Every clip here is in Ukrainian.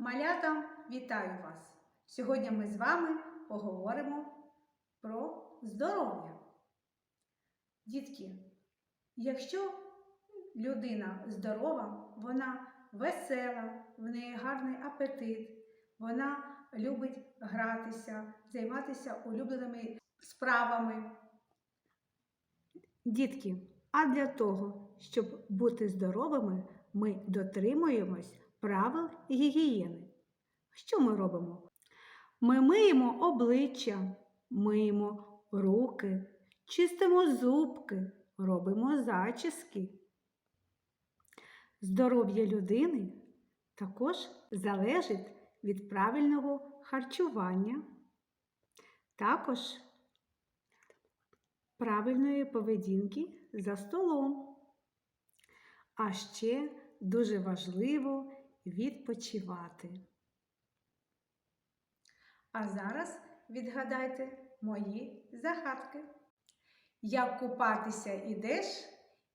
Малята, вітаю вас! Сьогодні ми з вами поговоримо про здоров'я. Дітки, якщо людина здорова, вона весела, в неї гарний апетит, вона любить гратися, займатися улюбленими справами. Дітки, а для того, щоб бути здоровими, ми дотримуємось правил гігієни. Що ми робимо? Ми миємо обличчя, миємо руки, чистимо зубки, робимо зачіски. Здоров'я людини також залежить від правильного харчування, також правильної поведінки за столом. А ще дуже важливо відпочивати. А зараз відгадайте мої загадки. Як купатися ідеш,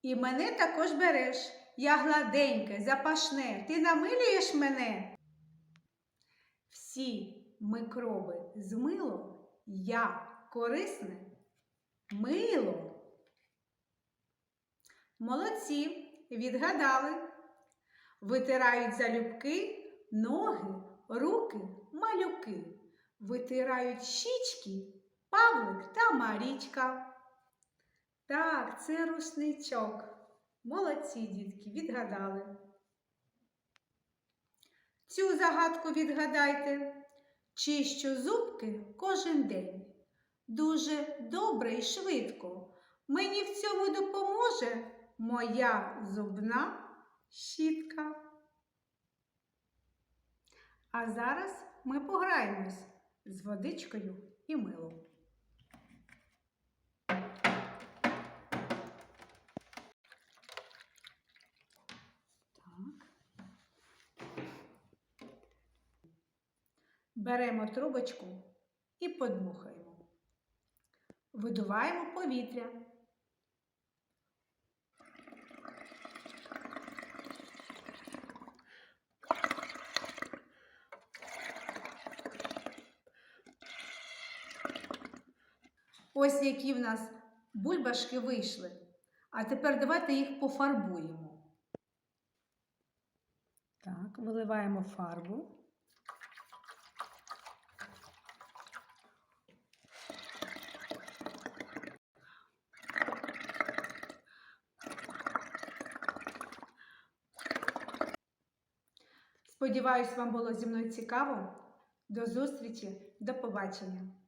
і мене також береш. Я гладеньке, запашне, ти намилюєш мене. Всі микроби з милом я корисне мило. Молодці, відгадали. Витирають залюбки ноги, руки, малюки. Витирають щічки Павлик та Марічка. Так, це рушничок. Молодці, дітки, відгадали. Цю загадку відгадайте. Чищу зубки кожен день. Дуже добре і швидко. Мені в цьому допоможе моя зубна щітка. А зараз ми пограємось з водичкою і милом. Так. Беремо трубочку і подмухаємо. Видуваємо повітря. Ось які в нас бульбашки вийшли. А тепер давайте їх пофарбуємо. Так, виливаємо фарбу. Сподіваюсь, вам було зі мною цікаво. До зустрічі, до побачення!